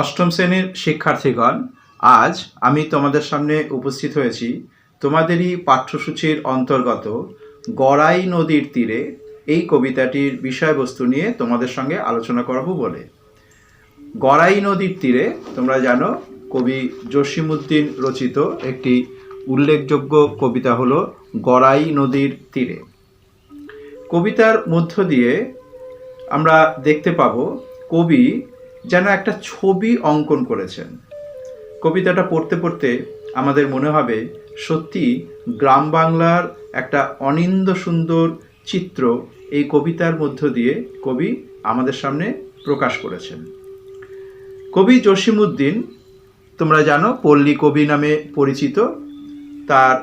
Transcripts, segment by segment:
অষ্টম শ্রেণির শিক্ষার্থীগণ, আজ আমি তোমাদের সামনে উপস্থিত হয়েছি তোমাদেরই পাঠ্যসূচির অন্তর্গত গড়াই নদীর তীরে এই কবিতাটির বিষয়বস্তু নিয়ে তোমাদের সঙ্গে আলোচনা করব বলে। গড়াই নদীর তীরে তোমরা জানো, কবি জসিমুদ্দিন রচিত একটি উল্লেখযোগ্য কবিতা হলো গড়াই নদীর তীরে। কবিতার মধ্য দিয়ে আমরা দেখতে পাবো কবি যেন একটা ছবি অঙ্কন করেছেন। কবিতাটা পড়তে পড়তে আমাদের মনে হবে সত্যি গ্রাম বাংলার একটা অনিন্দ সুন্দর চিত্র এই কবিতার মধ্য দিয়ে কবি আমাদের সামনে প্রকাশ করেছেন। কবি জসিমুদ্দিন তোমরা জানো পল্লী কবি নামে পরিচিত। তার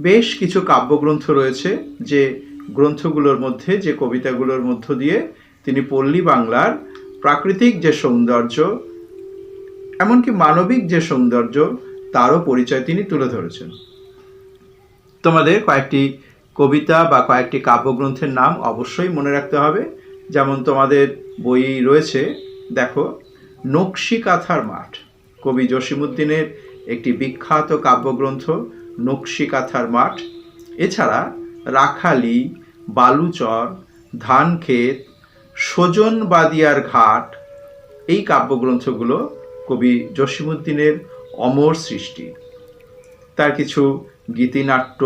বেশ কিছু কাব্যগ্রন্থ রয়েছে যে গ্রন্থগুলোর মধ্যে, যে কবিতাগুলোর মধ্য দিয়ে তিনি পল্লী বাংলার প্রাকৃতিক যে সৌন্দর্য, এমনকি মানবিক যে সৌন্দর্য, তারও পরিচয় তিনি তুলে ধরেছেন। তোমাদের কয়েকটি কবিতা বা কয়েকটি কাব্যগ্রন্থের নাম অবশ্যই মনে রাখতে হবে। যেমন তোমাদের বই রয়েছে, দেখো, নকশি কাথার মাঠ। কবি জসিমুদ্দিনের একটি বিখ্যাত কাব্যগ্রন্থ, নকশি কাথার মাঠ। এছাড়া রাখালি, বালুচর, ধানক্ষেত সজন বাদিয়ার ঘাট। এই কাব্যগ্রন্থগুলো কবি জসিমুদ্দিনের অমর সৃষ্টি। তার কিছু গীতিনাট্য,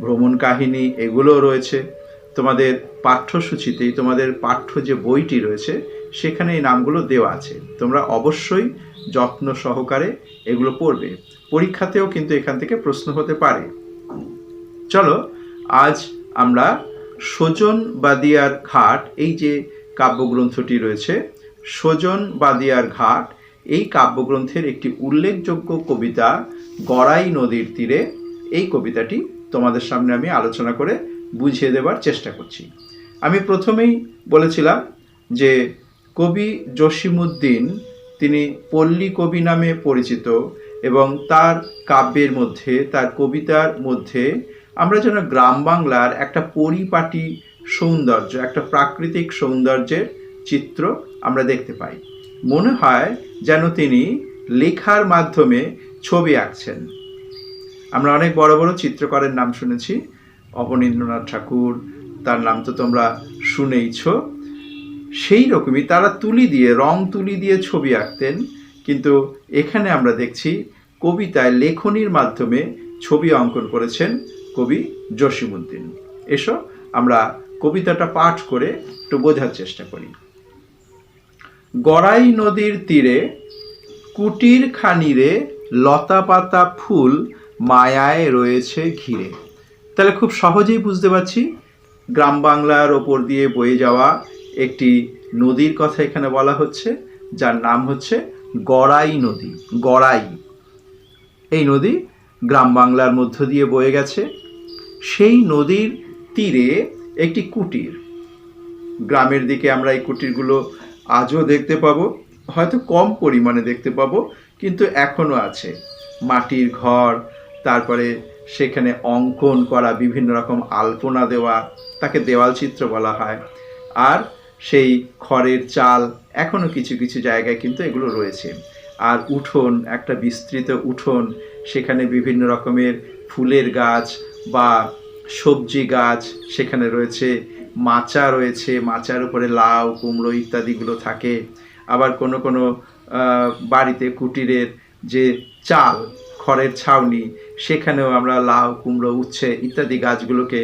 ভ্রমণ কাহিনী এগুলো রয়েছে। তোমাদের পাঠ্যসূচিতেই, তোমাদের পাঠ্য যে বইটি রয়েছে, সেখানে এই নামগুলো দেওয়া আছে। তোমরা অবশ্যই যত্ন সহকারে এগুলো পড়বে। পরীক্ষাতেও কিন্তু এখান থেকে প্রশ্ন হতে পারে। চলো, আজ আমরা সজন বাদিয়ার ঘাট, এই যে কাব্যগ্রন্থটি রয়েছে, সজন বাদিয়ার ঘাট, এই কাব্যগ্রন্থের একটি উল্লেখযোগ্য কবিতা, গড়াই নদীর তীরে, এই কবিতাটি তোমাদের সামনে আমি আলোচনা করে বুঝিয়ে দেবার চেষ্টা করছি। আমি প্রথমেই বলেছিলাম যে কবি জসিমুদ্দিন তিনি পল্লী কবি নামে পরিচিত এবং তার কাব্যের মধ্যে, তার কবিতার মধ্যে আমরা যেন গ্রাম বাংলার একটা পরিপাটি সৌন্দর্য, একটা প্রাকৃতিক সৌন্দর্যের চিত্র আমরা দেখতে পাই। মনে হয় যেন তিনি লেখার মাধ্যমে ছবি আঁকছেন। আমরা অনেক বড় বড় চিত্রকরের নাম শুনেছি। অবনীন্দ্রনাথ ঠাকুর, তার নাম তো তোমরা শুনেইছ। সেই রকমই তারা তুলি দিয়ে, রং তুলি দিয়ে ছবি আঁকতেন। কিন্তু এখানে আমরা দেখছি কবিতায় লেখনির মাধ্যমে ছবি অঙ্কন করেছেন কবি জসিমুদ্দিন এসো, আমরা কবিতাটা পাঠ করে একটু বোঝার চেষ্টা করি। গড়াই নদীর তীরে, কুটির খানিরে লতা পাতা ফুল মায়ায় রয়েছে ঘিরে। তাহলে খুব সহজেই বুঝতে পারছি, গ্রাম বাংলার ওপর দিয়ে বয়ে যাওয়া একটি নদীর কথা এখানে বলা হচ্ছে, যার নাম হচ্ছে গড়াই নদী, গড়াই। এই নদী গ্রাম বাংলার মধ্য দিয়ে বয়ে গেছে। সেই নদীর তীরে একটি কুটির। গ্রামের দিকে আমরা এই কুটিরগুলো আজও দেখতে পাবো, হয়তো কম পরিমাণে দেখতে পাবো, কিন্তু এখনও আছে। মাটির ঘর, তারপরে সেখানে অঙ্কন করা, বিভিন্ন রকম আলপনা দেওয়া, তাকে দেওয়াল চিত্র বলা হয়। আর সেই খড়ের চাল, এখনও কিছু কিছু জায়গায় কিন্তু এগুলো রয়েছে। আর উঠোন, একটা বিস্তৃত উঠোন, সেখানে বিভিন্ন রকমের ফুলের গাছ বা সবজি গাছ, সেখানে রয়েছে মাচা রয়েছে, মাচার উপরে লাউ, কুমড়ো ইত্যাদিগুলো থাকে। আবার কোনো কোনো বাড়িতে কুটিরের যে চাল, খড়ের ছাউনি, সেখানেও আমরা লাউ, কুমড়ো, উচ্ছে ইত্যাদি গাছগুলোকে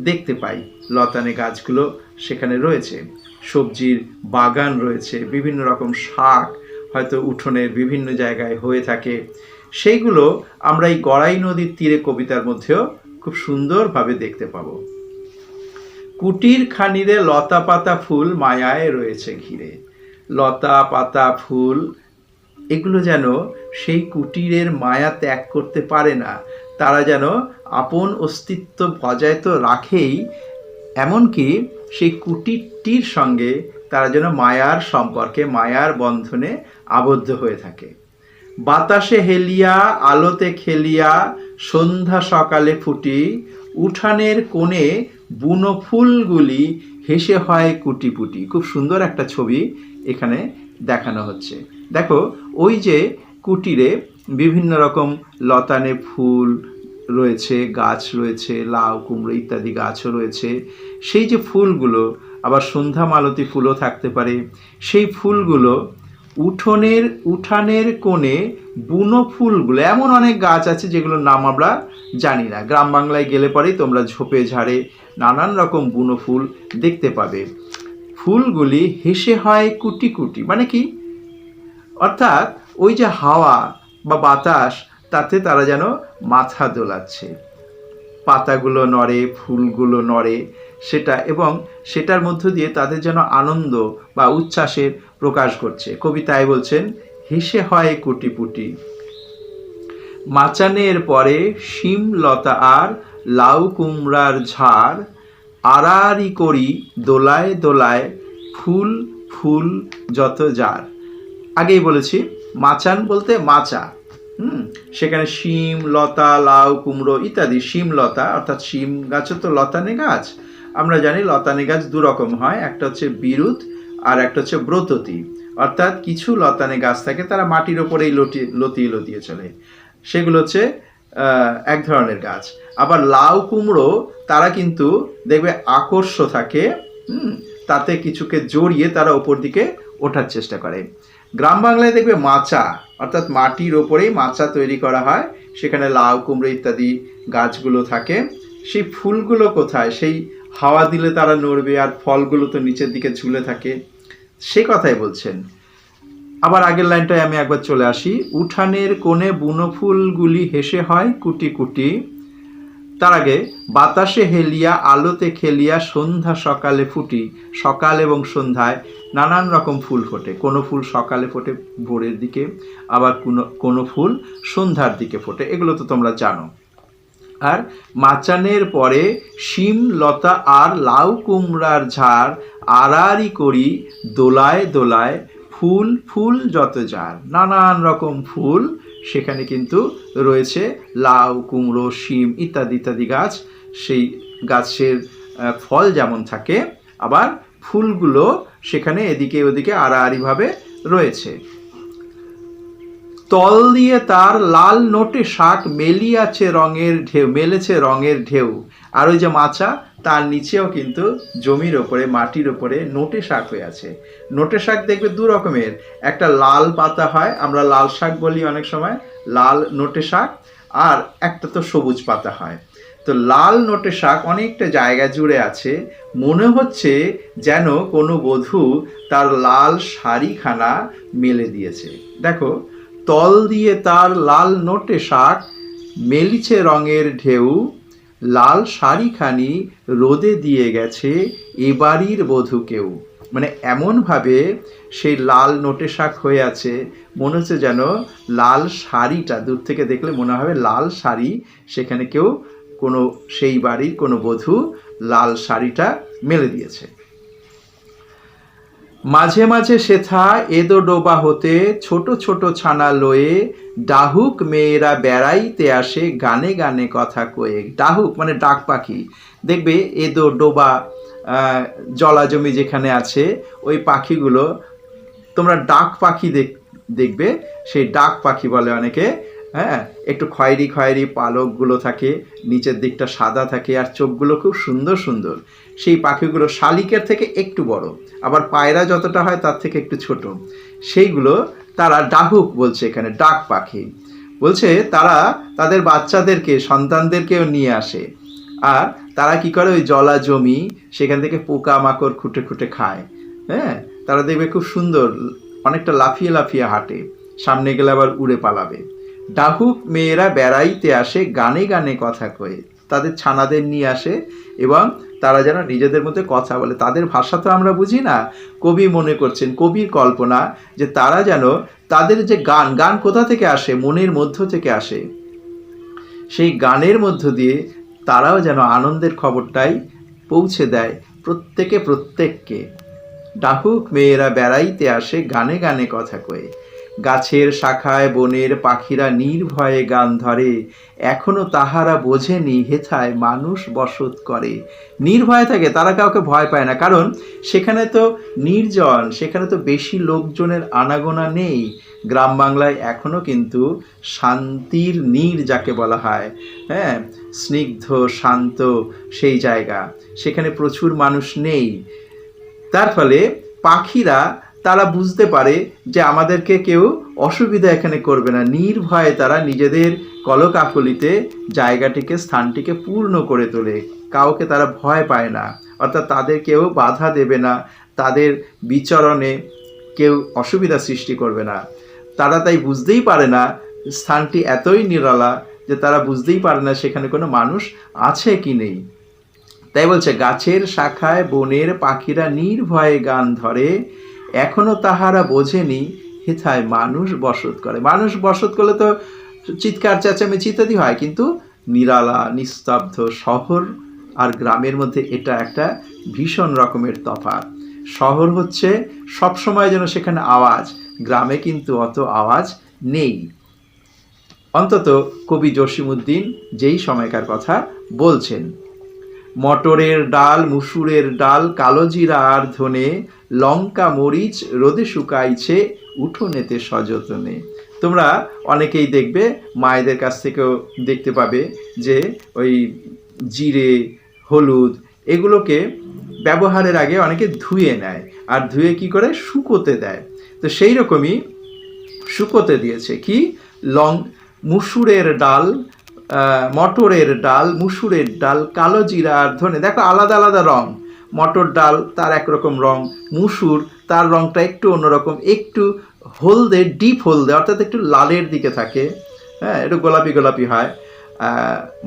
দেখতে পাই। লতানে গাছগুলো সেখানে রয়েছে। সবজির বাগান রয়েছে। বিভিন্ন রকম শাক হয়তো উঠোনের বিভিন্ন জায়গায় হয়ে থাকে। সেইগুলো আমরা এই গড়াই নদীর তীরে কবিতার মধ্যেও খুব সুন্দরভাবে দেখতে পাবো। কুটির খানিরে লতা পাতা ফুল মায়ায় রয়েছে ঘিরে। লতা পাতা ফুল, এগুলো যেন সেই কুটিরের মায়া ত্যাগ করতে পারে না, তারা যেন আপন অস্তিত্ব বজায় তো রাখেই, এমনকি সেই কুটিরটির সঙ্গে তারা যেন মায়ার সম্পর্কে, মায়ার বন্ধনে আবদ্ধ হয়ে থাকে। বাতাসে হেলিয়া, আলোতে খেলিয়া, সন্ধ্যা সকালে ফুটি, উঠানের কোণে বুনো ফুলগুলি হেসে হয় কুটিপুটি। খুব সুন্দর একটা ছবি এখানে দেখানো হচ্ছে। দেখো, ওই যে কুটিরে বিভিন্ন রকম লতানে ফুল রয়েছে, গাছ রয়েছে, লাউ, কুমড়ো ইত্যাদি গাছও রয়েছে। সেই যে ফুলগুলো, আবার সন্ধ্যা মালতী ফুলও থাকতে পারে। সেই ফুলগুলো উঠোনের, উঠানের কোণে বুনো ফুলগুলো, এমন অনেক গাছ আছে যেগুলোর নাম আমরা জানি না। গ্রাম বাংলায় গেলে পরেই তোমরা ঝোপে, ঝাড়ে নানান রকম বুনো ফুল দেখতে পাবে। ফুলগুলি হেসে হয় কুটি কুটি মানে কি? অর্থাৎ ওই যে হাওয়া বা বাতাস, তাতে তারা যেন মাথা দোলাচ্ছে। পাতাগুলো নড়ে, ফুলগুলো নড়ে সেটা এবং সেটার মধ্য দিয়ে তাদের যেন আনন্দ বা উচ্ছ্বাসের প্রকাশ করছে কবিতায় বলছেন, হেসে হয় কুটি পুটি মাচানের পরে শিম লতা আর লাউ কুমড়ার ঝাড় আড়াআড়ি করি দোলায় দোলায় ফুল ফুল যত যার। আগেই বলেছি, মাচান বলতে মাচা। হুম, সেখানে শিম, লতা, লাউ, কুমড়ো ইত্যাদি, শিম লতা, অর্থাৎ শিম গাছও তো লতানে গাছ। আমরা জানি লতানে গাছ দু রকম হয়, একটা হচ্ছে বিরুৎ আর একটা হচ্ছে ব্রততি। অর্থাৎ কিছু লতানে গাছ থাকে তারা মাটির ওপরেই লটিয়ে লতিয়ে লতিয়ে চলে। সেগুলো হচ্ছে এক ধরনের গাছ। আবার লাউ কুমড়ো, তারা কিন্তু দেখবে আকর্ষ থাকে তাতে কিছুকে জড়িয়ে তারা ওপর দিকে ওঠার চেষ্টা করে। গ্রাম বাংলায় দেখবে মাচা, অর্থাৎ মাটির ওপরেই মাচা তৈরি করা হয়, সেখানে লাউ কুমড়ো ইত্যাদি গাছগুলো থাকে। সেই ফুলগুলো কোথায়? সেই হাওয়া দিলে তারা নড়বে আর ফলগুলো তো নিচের দিকে ঝুলে থাকে। সে কথাই বলছেন। আবার আগের লাইনটায় আমি একবার চলে আসি। উঠানের কোণে বুনো ফুলগুলি হেসে হয় কুটি কুটি। তার আগে, বাতাসে হেলিয়া, আলোতে খেলিয়া সন্ধ্যা সকালে ফুটি। সকাল এবং সন্ধ্যায় নানান রকম ফুল ফোটে। কোনো ফুল সকালে ফোটে ভোরের দিকে, আবার কোনো কোনো ফুল সন্ধ্যার দিকে ফোটে। এগুলো তো তোমরা জানো। আর মাচানের পরে শিম, লতা আর লাউ কুমড়ার ঝাড় আড়াআড়ি করি দোলায় দোলায় ফুল ফুল যত যার, নানান রকম ফুল। সেখানে কিন্তু রয়েছে লাউ, কুমড়ো, শিম ইত্যাদি ইত্যাদি গাছ। সেই গাছের ফল যেমন থাকে, আবার ফুলগুলো সেখানে এদিকে ওদিকে আড়াআড়িভাবে রয়েছে। তল দিয়ে তার লাল নোটে শাক মেলিয়াছে রঙের ঢেউ, মেলেছে রঙের ঢেউ। আর ওই যে মাচা, তার নিচেও কিন্তু জমির ওপরে, মাটির ওপরে নোটে শাক হয়ে আছে। নোটে শাক দেখবে দু রকমের। একটা লাল পাতা হয়, আমরা লাল শাক বলি অনেক সময়, লাল নোটে শাক আর একটা তো সবুজ পাতা হয়। তো লাল নোটে শাক অনেকটা জায়গা জুড়ে আছে। মনে হচ্ছে যেন কোনো বধূ তার লাল শাড়িখানা মেলে দিয়েছে। দেখো তল দিয়ে তার লাল নোটে শাক, মেলিছে রঙের ঢেউ, লাল শাড়িখানি রোদে দিয়ে গেছে এবাড়ির বধূকেও মানে এমনভাবে সেই লাল নোটে শাক হয়ে আছে, মনে হচ্ছে যেন লাল শাড়িটা, দূর থেকে দেখলে মনে হবে লাল শাড়ি, সেখানে কেউ কোনো, সেই বাড়ির কোনো বধূ লাল শাড়িটা মেলে দিয়েছে। মাঝে মাঝে সেথা এদো ডোবা হতে ছোট ছোট ছানা লয়ে ডাহুক মেয়েরা বেড়াইতে আসে গানে গানে কথা কয়ে। ডাহুক মানে ডাক পাখি। দেখবে এদো ডোবা জলাজমি যেখানে আছে, ওই পাখিগুলো, তোমরা ডাক পাখি দেখ, দেখবে, সেই ডাক পাখি বলে অনেকে হ্যাঁ? একটু খয়েরি খয়েরি পালকগুলো থাকে, নিচের দিকটা সাদা থাকে আর চোখগুলো খুব সুন্দর সুন্দর। সেই পাখিগুলো শালিকের থেকে একটু বড়, আবার পায়রা যতটা হয় তার থেকে একটু ছোট। সেইগুলো তারা ডাহুক বলছে এখানে, ডাক পাখি। বলছে তারা তাদের বাচ্চাদেরকে, সন্তানদেরকেও নিয়ে আসে। আর তারা কি করে ওই জলা জমি, সেখান থেকে পোকা মাকড় খুঁটে খুঁটে খায়। হ্যাঁ? তারা দেখবে খুব সুন্দর, অনেকটা লাফিয়ে লাফিয়ে হাঁটে। সামনে গেলে আবার উড়ে পালাবে। ডাহুক মেয়েরা বেড়াইতে আসে, গানে গানে কথা কয়ে। তাদের ছানাদের নিয়ে আসে এবং তারা যেন নিজেদের মধ্যে কথা বলে। তাদের ভাষা তো আমরা বুঝি না। কবি মনে করছেন, কবির কল্পনা যে তারা যেন তাদের যে গান গান কোথা থেকে আসে? মনের মধ্য থেকে আসে। সেই গানের মধ্য দিয়ে তারাও যেন আনন্দের খবরটাই পৌঁছে দেয় প্রত্যেকে প্রত্যেককে। ডাহুক মেয়েরা বেড়াইতে আসে, গানে গানে কথা কয়ে। গাছের শাখায় বনের পাখিরা নির্ভয়ে গান ধরে। এখনও তাহারা বোঝেনি হেথায় মানুষ বসত করে। নির্ভয় থাকে, তারা কাউকে ভয় পায় না। কারণ সেখানে তো নির্জন, সেখানে তো বেশি লোকজনের আনাগোনা নেই। গ্রাম বাংলায় এখনও কিন্তু শান্তির নীর যাকে বলা হয় হ্যাঁ? স্নিগ্ধ, শান্ত সেই জায়গা। সেখানে প্রচুর মানুষ নেই। তার ফলে পাখিরা তারা বুঝতে পারে যে আমাদেরকে কেউ অসুবিধা এখানে করবে না। নির্ভয়ে তারা নিজেদের কলকাকলিতে জায়গাটিকে, স্থানটিকে পূর্ণ করে তোলে। কাউকে তারা ভয় পায় না। অর্থাৎ তাদের কেউ বাধা দেবে না। তাদের বিচরণে কেউ অসুবিধা সৃষ্টি করবে না। তারা তাই বুঝতেই পারে না, স্থানটি এতই নিরালা যে তারা বুঝতেই পারে না সেখানে কোনো মানুষ আছে কি নেই। তাই বলছে, গাছের শাখায় বনের পাখিরা নির্ভয়ে গান ধরে এখনও তাহারা বোঝেনি হেথায় মানুষ বসত করে। মানুষ বসত করলে তো চিৎকার, চেঁচামেচি ইত্যাদি হয়, কিন্তু নিরালা, নিস্তব্ধ শহর আর গ্রামের মধ্যে এটা একটা ভীষণ রকমের তফাৎ। শহর হচ্ছে সবসময় যেন সেখানে আওয়াজ, গ্রামে কিন্তু অত আওয়াজ নেই। অন্তত কবি জসিমুদ্দিন যেই সময়কার কথা বলছেন, মটরের ডাল, মুসুরের ডাল কালোজিরা আর ধনে লঙ্কা মরিচ, রোদে শুকাইছে, উঠোনেতে সযতনে। তোমরা অনেকেই দেখবে, মায়েদের কাছ থেকেও দেখতে পাবে যে ওই জিরে, হলুদ এগুলোকে ব্যবহারের আগে অনেকে ধুয়ে নেয় আর ধুয়ে কি করে? শুকোতে দেয়। তো সেই রকমই শুকোতে দিয়েছে। কি? লং, মুসুরের ডাল মটরের ডাল, মুসুরের ডাল, কালো জিরা আর ধনে। দেখো, আলাদা আলাদা রং। মটর ডাল তার একরকম রং, মুসুর তার রংটা একটু অন্যরকম, একটু হলদে, ডিপ হলদে, অর্থাৎ একটু লালের দিকে থাকে। হ্যাঁ একটু গোলাপি গোলাপি হয়।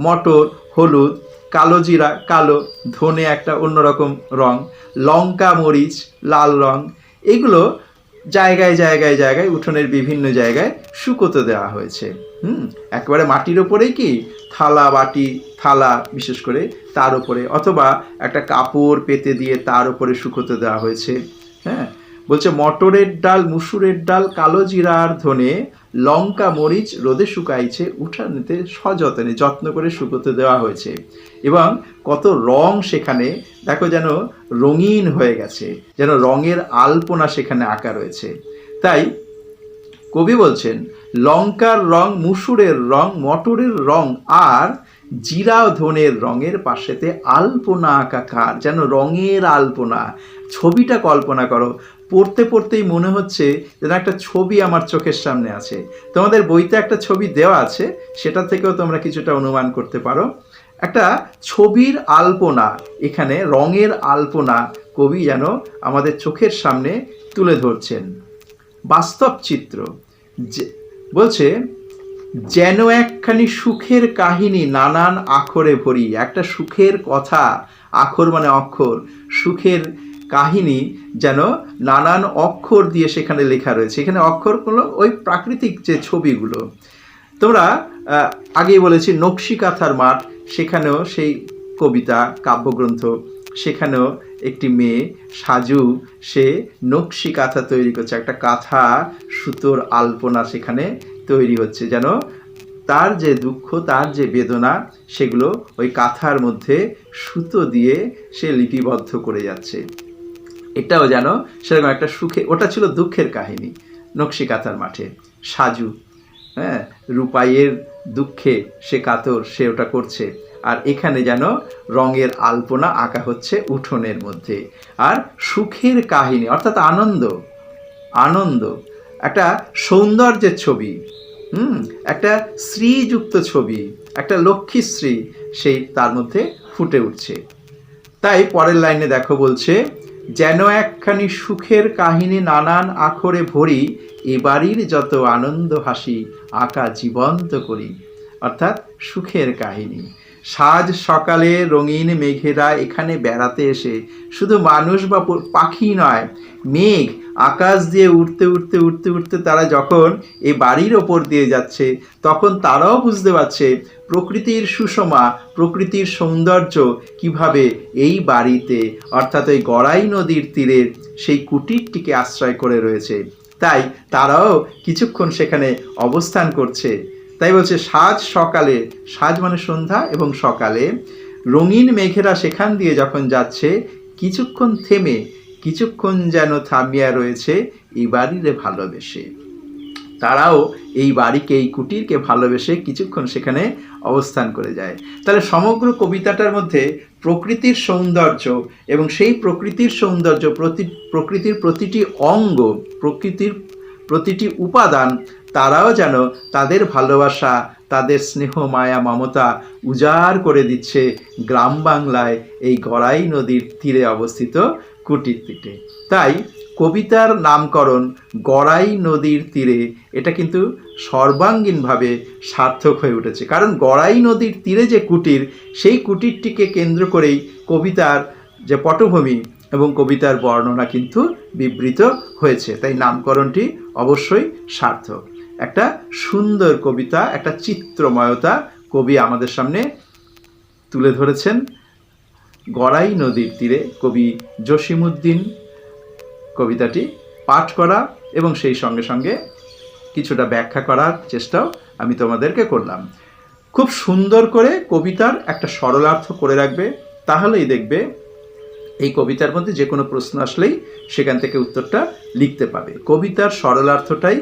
মটর, হলুদ, কালো জিরা, কালো, ধনে একটা অন্যরকম রং, লঙ্কা, মরিচ, লাল রং, এগুলো জায়গায় জায়গায় জায়গায় উঠোনের বিভিন্ন জায়গায় শুকোতে দেওয়া হয়েছে। হুম? একেবারে মাটির ওপরেই কি? থালা, বাটি, থালা, বিশেষ করে তার উপরে অথবা একটা কাপড় পেতে দিয়ে তার ওপরে শুকোতে দেওয়া হয়েছে। হ্যাঁ? বলছে, মটরের ডাল, মুসুরের ডাল, কালো জিরা আর ধনে, লঙ্কা, মরিচ, রোদে শুকাইছে, উঠানেতে সযত্নে, যত্ন করে শুকোতে দেওয়া হয়েছে। এবং কত রং সেখানে, দেখো যেন রঙিন হয়ে গেছে, যেন রঙের আলপনা সেখানে আঁকা রয়েছে। তাই কবি বলছেন, লঙ্কার রং, মুসুরের রং, মটরের রং, আর জিরা ধনের রঙের পাশেতে আলপনা আঁকা আঁকাকার যেন রঙের আলপনা। ছবিটা কল্পনা করো পড়তে পড়তেই মনে হচ্ছে যেন একটা ছবি আমার চোখের সামনে আছে। তোমাদের বইতে একটা ছবি দেওয়া আছে, সেটা থেকেও তোমরা কিছুটা অনুমান করতে পারো। একটা ছবির আলপনা, এখানে রঙের আলপনা কবি যেন আমাদের চোখের সামনে তুলে ধরছেন। বাস্তব চিত্র বলছে, যেন একখানি সুখের কাহিনী নানান আখরে ভরি। একটা সুখের কথা, আখর মানে অক্ষর। সুখের কাহিনী যেন নানান অক্ষর দিয়ে সেখানে লেখা রয়েছে। এখানে অক্ষরগুলো ওই প্রাকৃতিক যে ছবিগুলো। তোমরা আগেই বলেছি নকশি কাঁথার মাঠ, সেখানেও সেই কবিতা, কাব্যগ্রন্থ, সেখানেও একটি মেয়ে, সাজু, সে নকশি কাঁথা তৈরি করছে। একটা কাঁথা সুতোর আলপনা সেখানে তৈরি হচ্ছে যেন তার যে দুঃখ, তার যে বেদনা, সেগুলো ওই কাঁথার মধ্যে সুতো দিয়ে সে লিপিবদ্ধ করে যাচ্ছে। এটাও যেন সেরকম একটা সুখে, ওটা ছিল দুঃখের কাহিনী, নকশি কাঁথার মাঠে। সাজু হ্যাঁ রূপাইয়ের দুঃখে সে কাতর, সে ওটা করছে। আর এখানে যেন রঙের আলপনা আঁকা হচ্ছে উঠোনের মধ্যে। আর সুখের কাহিনী, অর্থাৎ আনন্দ আনন্দ, একটা সৌন্দর্যের ছবি, হুম, একটা শ্রীযুক্ত ছবি, একটা লক্ষ্মীশ্রী সেই তার মধ্যে ফুটে উঠছে। তাই পরের লাইনে দেখো বলছে যেন একখানি সুখের কাহিনী নানান আখরে ভরি এবাড়ির যত আনন্দ হাসি, আঁকা জীবন্ত করি। অর্থাৎ সুখের কাহিনী। সাজ সকালে রঙিন মেঘেরা এখানে বেড়াতে এসে শুধু মানুষ বা পাখি নয়, মেঘ আকাশ দিয়ে উঠতে উঠতে উঠতে উঠতে তারা যখন এই বাড়ির ওপর দিয়ে যাচ্ছে, তখন তারাও বুঝতে পারছে প্রকৃতির সুষমা, প্রকৃতির সৌন্দর্য কীভাবে এই বাড়িতে, অর্থাৎ ওই গড়াই নদীর তীরে সেই কুটিরটিকে আশ্রয় করে রয়েছে। তাই তারাও কিছুক্ষণ সেখানে অবস্থান করছে। তাই বলছে, সাজ সকালে, সাজ মানে সন্ধ্যা এবং সকালে রঙিন মেঘেরা সেখান দিয়ে যখন যাচ্ছে, কিছুক্ষণ থেমে কিছুক্ষণ যেন থামিয়া রয়েছে এই বাড়িরে ভালোবেসে। তারাও এই বাড়িকে, এই কুটিরকে ভালোবেসে কিছুক্ষণ সেখানে অবস্থান করে যায়। তাহলে সমগ্র কবিতাটার মধ্যে প্রকৃতির সৌন্দর্য এবং সেই প্রকৃতির সৌন্দর্য প্রতি প্রকৃতির প্রতিটি অঙ্গ, প্রকৃতির প্রতিটি উপাদান, তারাও যেন তাদের ভালোবাসা, তাদের স্নেহ, মায়া, মমতা উজাড় করে দিচ্ছে গ্রাম বাংলায় এই গড়াই নদীর তীরে অবস্থিত কুটিরটিতে তাই কবিতার নামকরণ গড়াই নদীর তীরে, এটা কিন্তু সর্বাঙ্গীনভাবে সার্থক হয়ে উঠেছে। কারণ গড়াই নদীর তীরে যে কুটির, সেই কুটিরটিকে কেন্দ্র করেই কবিতার যে পটভূমি এবং কবিতার বর্ণনা কিন্তু বিবৃত হয়েছে। তাই নামকরণটি অবশ্যই সার্থক। একটা সুন্দর কবিতা, একটা চিত্রময়তা কবি আমাদের সামনে তুলে ধরেছেন। গড়াই নদীর তীরে কবি জসিমুদ্দিন কবিতাটি পাঠ করা এবং সেই সঙ্গে সঙ্গে কিছুটা ব্যাখ্যা করার চেষ্টাও আমি তোমাদেরকে করলাম। খুব সুন্দর করে কবিতার একটা সরলার্থ করে রাখবে, তাহলেই দেখবে এই কবিতার মধ্যে যে কোনো প্রশ্ন আসলেই সেখান থেকে উত্তরটা লিখতে পাবে। কবিতার সরলার্থটাই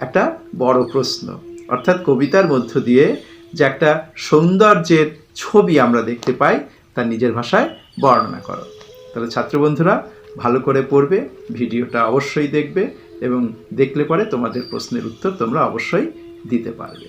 একটা বড় প্রশ্ন। অর্থাৎ কবিতার মধ্য দিয়ে যে একটা সৌন্দর্যের ছবি আমরা দেখতে পাই তার নিজের ভাষায় বর্ণনা করো। তাহলে ছাত্রবন্ধুরা, ভালো করে পড়বে, ভিডিওটা অবশ্যই দেখবে এবং দেখলে পরে তোমাদের প্রশ্নের উত্তর তোমরা অবশ্যই দিতে পারবে।